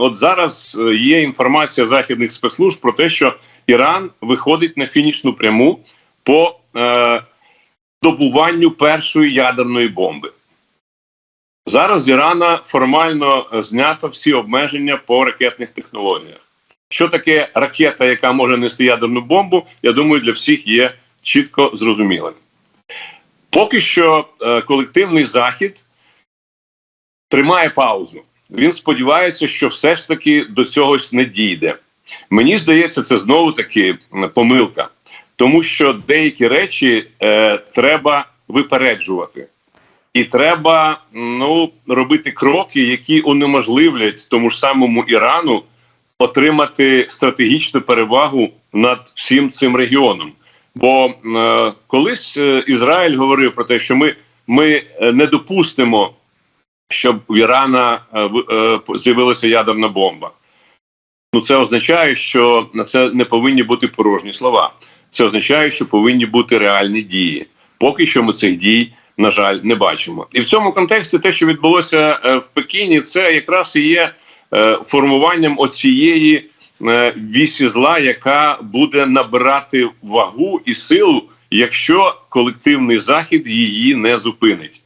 от зараз е, є інформація західних спецслужб про те, що Іран виходить на фінішну пряму по е, добуванню першої ядерної бомби. Зараз Ірана формально е, знято всі обмеження по ракетних технологіях. Що таке ракета, яка може нести ядерну бомбу, я думаю, для всіх є чітко зрозумілим. Поки що е, колективний захід тримає паузу. Він сподівається, що все ж таки до цьогось не дійде. Мені здається, це знову таки помилка, тому що деякі речі е, треба випереджувати. І треба ну, робити кроки, які унеможливлять тому ж самому Ірану отримати стратегічну перевагу над всім цим регіоном. Бо е, колись е, Ізраїль говорив про те, що ми, ми е, не допустимо, щоб в Ірана е, е, з'явилася ядерна бомба. Ну, це означає, що на це не повинні бути порожні слова. Це означає, що повинні бути реальні дії. Поки що ми цих дій, на жаль, не бачимо. І в цьому контексті те, що відбулося е, в Пекіні, це якраз і є формуванням оцієї вісі зла, яка буде набирати вагу і силу, якщо колективний захід її не зупинить.